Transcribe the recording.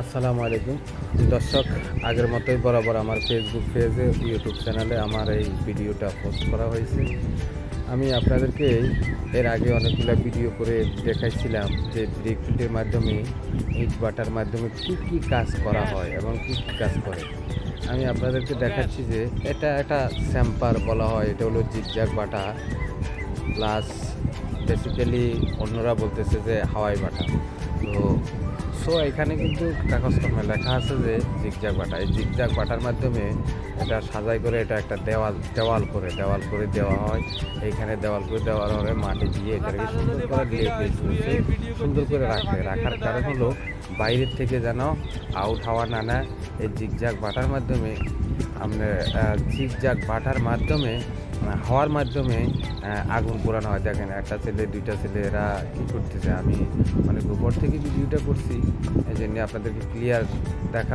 আসসালামু আলাইকুম। দর্শক, আগের মতোই বরাবর আমার ফেসবুক পেজে ইউটিউব চ্যানেলে আমার এই ভিডিওটা পোস্ট করা হয়েছে। আমি আপনাদেরকে এর আগে অনেকগুলো ভিডিও করে দেখাইছিলাম যে ব্রিক ফিল্ডের মাধ্যমে ইট বাটার মাধ্যমে কী কী কাজ করা হয় এবং কী কী কাজ করে। আমি আপনাদেরকে দেখাচ্ছি যে এটা একটা স্যাম্পার বলা হয়, এটা হলো জিগজ্যাগ বাটা। প্লাস বেসিক্যালি অন্যরা বলতেছে যে হাওয়াই বাটা। তো সো এখানে কিন্তু কাগজ কলমে লেখা আছে যে জিগজাগ বাটা। এই জিগজাগ বাটার মাধ্যমে এটা সাজাই করে এটা একটা দেওয়াল দেওয়াল করে দেওয়াল করে দেওয়া হয়। এইখানে দেওয়াল করে দেওয়ার পরে মাটি দিয়ে এটাকে সুন্দর করে চুষে সুন্দর করে রাখে রাখার কারণ হলো বাইরের থেকে যেন আউট হাওয়া না না এই জিগজাগ বাটার মাধ্যমে আপনার জিগজাগ বাটার মাধ্যমে হাওয়ার মাধ্যমে আগুন পোড়ানো হয়। দেখেন, একটা ছেলে, দুইটা ছেলে, এরা কী করতেছে? আমি মানে উপর থেকে ভিডিওটা করছি, এই জন্য আপনাদেরকে ক্লিয়ার দেখা